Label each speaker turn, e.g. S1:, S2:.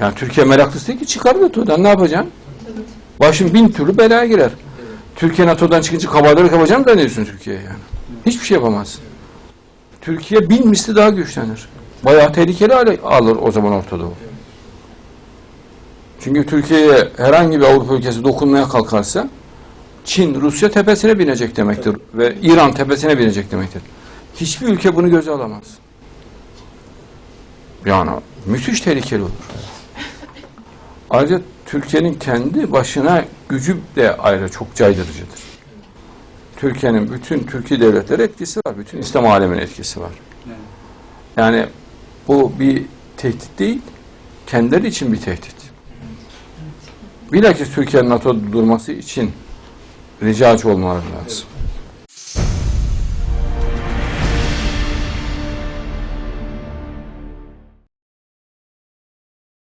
S1: Yani Türkiye meraklısı değil ki çıkar NATO'dan ne yapacaksın? Başın bin türlü belaya girer. Türkiye NATO'dan çıkınca kabalarlık yapacağım da diyorsun Türkiye'ye yani? Hiçbir şey yapamazsın. Türkiye bin misli daha güçlenir. Bayağı tehlikeli hale alır o zaman Orta Doğu. Çünkü Türkiye'ye herhangi bir Avrupa ülkesi dokunmaya kalkarsa Çin, Rusya tepesine binecek demektir ve İran tepesine binecek demektir. Hiçbir ülke bunu göze alamaz. Yani müthiş tehlikeli olur. Ayrıca Türkiye'nin kendi başına gücü de ayrı çok caydırıcıdır. Türkiye'nin bütün Türkiye devletleri etkisi var. Bütün İslam aleminin etkisi var. Yani bu bir tehdit değil, kendileri için bir tehdit. Bilakis Türkiye'nin NATO'da durması için ricacı olmaları lazım.